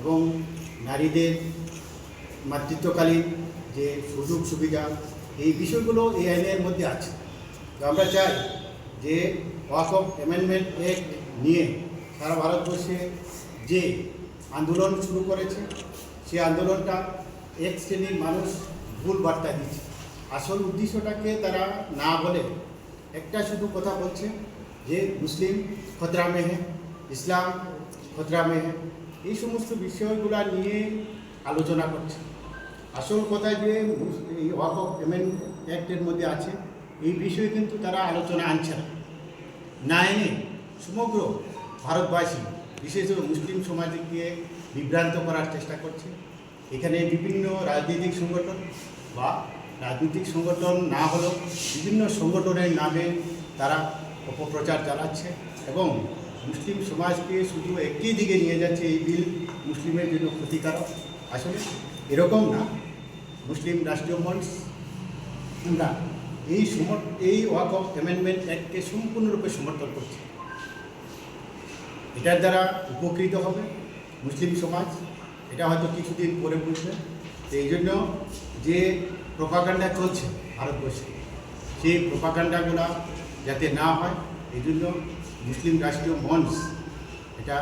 এবং নারীদের মাতৃত্বকালীন যে সুযোগ সুবিধা, এই বিষয়গুলো এই আইনের মধ্যে আছে। তো আমরা চাই যে ওয়াক অফ অ্যামেন্ডমেন্ট অ্যাক্ট নিয়ে সারা ভারতবর্ষে যে আন্দোলন শুরু করেছে সেই আন্দোলনটা এক শ্রেণির মানুষ ভুল বার্তা দিচ্ছে। আসল উদ্দেশ্যটাকে তারা না বলে একটা শুধু কথা বলছে যে মুসলিম খতরা মে হ্যাঁ ইসলাম খতরা মে হ্যাঁ এই সমস্ত বিষয়গুলো নিয়ে আলোচনা করছে। আসল কথা যে এই ওয়াক অফ পেমেন্ট অ্যাক্টের মধ্যে আছে, এই বিষয়ে কিন্তু তারা আলোচনা আনছে না। না এনে সমগ্র ভারতবাসী, বিশেষ করে মুসলিম সমাজকে বিভ্রান্ত করার চেষ্টা করছে। এখানে বিভিন্ন রাজনৈতিক সংগঠন বা রাজনৈতিক সংগঠন না হলেও বিভিন্ন সংগঠনের নামে তারা অপপ্রচার চালাচ্ছে এবং মুসলিম সমাজকে শুধু একটি দিকে নিয়ে যাচ্ছে এই বিল মুসলিমের জন্য ক্ষতিকারক। আসলে এরকম না। মুসলিম রাষ্ট্রীয় মঞ্চ, আমরা এই সমর এই ওয়াক অফ অ্যামেন্ডমেন্ট অ্যাক্টকে সম্পূর্ণরূপে সমর্থন করছি। এটার দ্বারা উপকৃত হবে মুসলিম সমাজ। এটা হয়তো কিছুদিন পরে বুঝবে। তো এই জন্য যে প্রপাগান্ডা চলছে ভারতবর্ষে, সেই প্রপাগান্ডাগুলো যাতে না হয়, এই জন্য মুসলিম রাষ্ট্রীয় মঞ্চ, এটা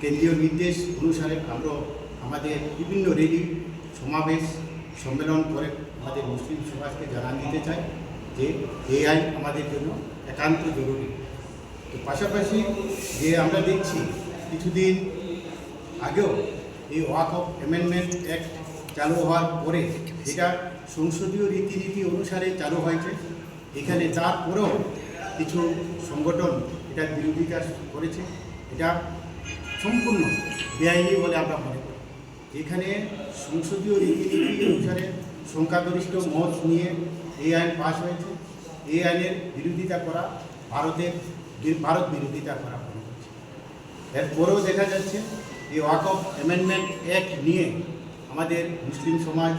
কেন্দ্রীয় নির্দেশ অনুসারে আমরা আমাদের বিভিন্ন রেলি সমাবেশ, সম্মেলন করে আমাদের মুসলিম সমাজকে জানান দিতে চাই যে এই আইন আমাদের জন্য একান্ত জরুরি। তো পাশাপাশি যে আমরা দেখছি, কিছুদিন আগেও এই ওয়াক অফ অ্যামেন্ডমেন্ট অ্যাক্ট চালু হওয়ার পরে যেটা সংসদীয় রীতিনীতি অনুসারে চালু হয়েছে। এখানে তারপরেও কিছু সংগঠন এটার বিরোধিতা করেছে, এটা সম্পূর্ণ বেআইনি বলে আমরা মনে করি। এখানে সংসদীয় রীতিনীতি অনুসারে সংখ্যাগরিষ্ঠ মত নিয়ে এই আইন পাশ হয়েছে। এই আইনের বিরোধিতা করা ভারতের ভারত বিরোধিতা করা মনে করছে এরপরেও দেখা যাচ্ছে এই ওয়াক অফ অ্যামেন্ডমেন্ট অ্যাক্ট নিয়ে আমাদের মুসলিম সমাজ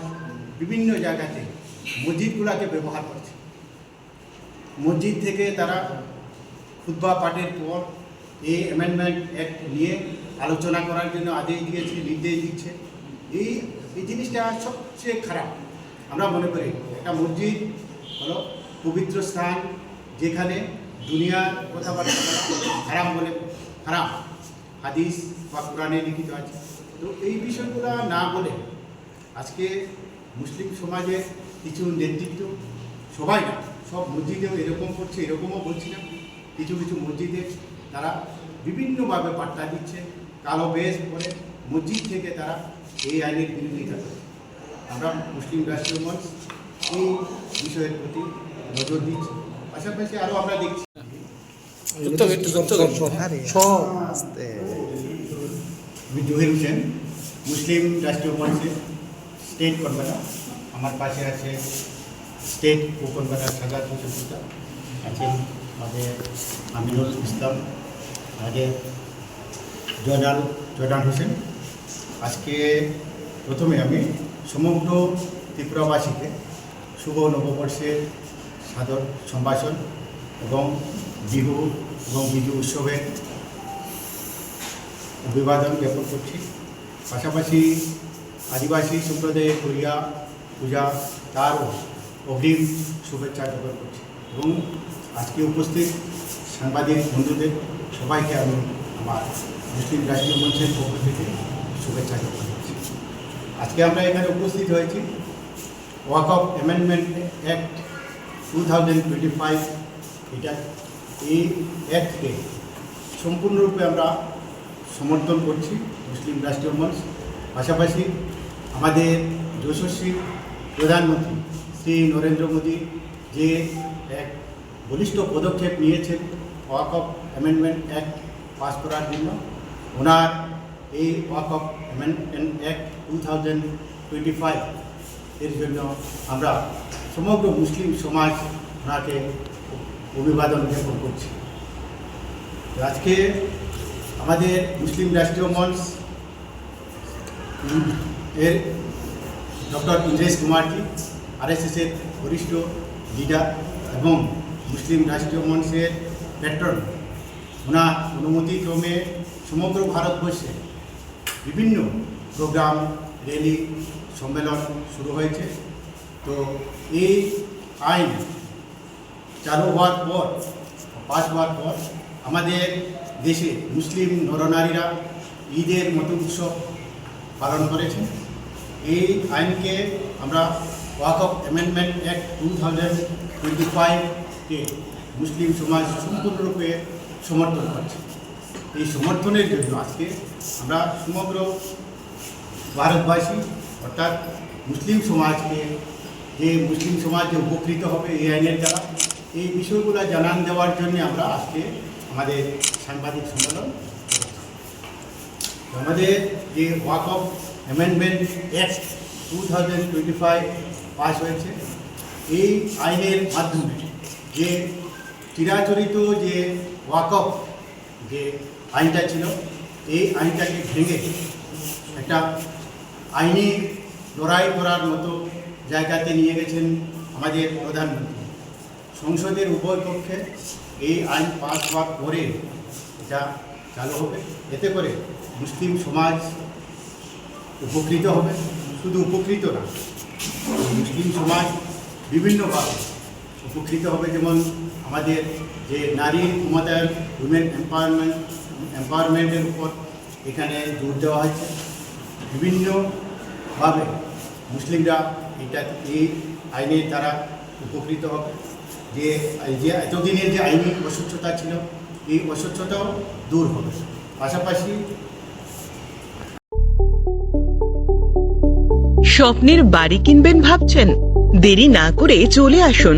বিভিন্ন জায়গাতে মসজিদগুলাকে ব্যবহার করছে। মসজিদ থেকে তারা খুদ্া পাঠের পর এই অ্যামেন্ডমেন্ট অ্যাক্ট নিয়ে আলোচনা করার জন্য আদেশ দিয়েছে, নির্দেশ দিচ্ছে। এই এই জিনিসটা সবচেয়ে খারাপ, আমরা মনে করি। একটা মসজিদ, হলো পবিত্র স্থান, যেখানে দুনিয়ার কথাবার্তা হারাম বলে হারাম হাদিস বা কোরআনে লিখিত আছে। তো এই বিষয়গুলো না বলে আজকে মুসলিম সমাজের কিছু নেতৃত্ব, সবাই না, সব মসজিদেও এরকম করছে, এরকমও বলছি না। কিছু কিছু মসজিদে তারা বিভিন্নভাবে বার্তা দিচ্ছে কালো বেশ করে মসজিদ থেকে তারা এই আইনের বিরোধিতা করে। আমরা মুসলিম রাষ্ট্রীয় মঞ্চ এই বিষয়ের প্রতি নজর দিচ্ছি। পাশাপাশি আরও আমরা দেখছি জহির হোসেন মুসলিম রাষ্ট্রীয় মঞ্চের স্টেট কনভেনার। আমার পাশে আছে স্টেট কনভেনার সাজাদ হোসেন আছেন আমাদের আমিনুল ইসলাম, আমাদের জয়নাল জয়নাল হোসেন। আজকে প্রথমে আমি সমগ্র ত্রিপুরাবাসীকে শুভ নববর্ষের সাদর সম্ভাষণ এবং বিহু এবং বিজু উৎসবের অভিবাদন জ্ঞাপন করছি। পাশাপাশি আদিবাসী সম্প্রদায়ের করিয়া পূজা তারও অগ্রিম শুভেচ্ছা জ্ঞাপন করছি এবং আজকে উপস্থিত সাংবাদিক বন্ধুদের সবাইকে আমি আমার মুসলিম রাষ্ট্রীয় মঞ্চের পক্ষ থেকে শুভেচ্ছা জ্ঞাপন করছি আজকে আমরা এখানে উপস্থিত হয়েছি Waqf of amendment act two thousand twenty five, এটা এই অ্যাক্টকে সম্পূর্ণরূপে আমরা সমর্থন করছি মুসলিম রাষ্ট্রীয় মঞ্চ, পাশাপাশি আমাদের যশস্বী প্রধানমন্ত্রী শ্রী নরেন্দ্র মোদী যে এক বলিষ্ঠ পদক্ষেপ নিয়েছেন Waqf of amendment act pass করার জন্য। ওনার এই Waqf of amendment act two thousand twenty five এর জন্য আমরা সমগ্র মুসলিম সমাজ ওনাকে অভিবাদন জ্ঞাপন করছি। আজকে আমাদের মুসলিম রাষ্ট্রীয় মঞ্চ এর ডক্টর ইন্দ্রেশ কুমারজি আরএসএসের বরিষ্ঠ লিডার এবং মুসলিম রাষ্ট্রীয় মঞ্চের প্যাট্রন। ওনার অনুমতি ক্রমে সমগ্র ভারতবর্ষে বিভিন্ন প্রোগ্রাম, র্যালি, সম্মেলন শুরু হয়েছে। তো এই আইন চালু হওয়ার পর পাস হওয়ার পর আমাদের দেশে মুসলিম নরনারীরা ঈদের মতো উৎসব পালন করেছেন এই আইনকে আমরা Waqf of amendment act two thousand twenty ফাইভকে মুসলিম সমাজ সম্পূর্ণরূপে সমর্থন করছে এই সমর্থনের জন্য আজকে আমরা সমগ্র ভারতবাসী, অর্থাৎ মুসলিম সমাজকে, যে মুসলিম সমাজ যে উপকৃত হবে এই আইনের দ্বারা, এই বিষয়গুলো জানান দেওয়ার জন্য আমরা আজকে আমাদের সাংবাদিক সম্মেলন। আমাদের যে Waqf amendment act two thousand twenty five pass হয়েছে, এই আইনের মাধ্যমে যে চিরাচরিত যে ওয়াক অফ যে আইনটা ছিল, এই আইনটাকে ভেঙে একটা আইনি লড়াই করার মতো জায়গাতে নিয়ে গেছেন আমাদের প্রধানমন্ত্রী। সংসদের উভয় পক্ষে এই আইন পাস হওয়ার পরে এটা চালু হবে, এতে করে মুসলিম সমাজ উপকৃত হবে। শুধু উপকৃত না, মুসলিম সমাজ বিভিন্নভাবে উপকৃত হবে। যেমন আমাদের যে নারী ক্ষমতায়ন উইমেন এম্পাওয়ারমেন্ট এম্পাওয়ারমেন্টের উপর এখানে জোর দেওয়া হয়েছে। বিভিন্নভাবে মুসলিমরা এটা এই আইনের দ্বারা উপকৃত হবে। যে যে এতদিনের যে আইনি অস্বচ্ছতা ছিল, এই অস্বচ্ছতাও দূর হবে। পাশাপাশি স্বপ্নের বাড়ি কিনবেন ভাবছেন? দেরি না করে চলে আসুন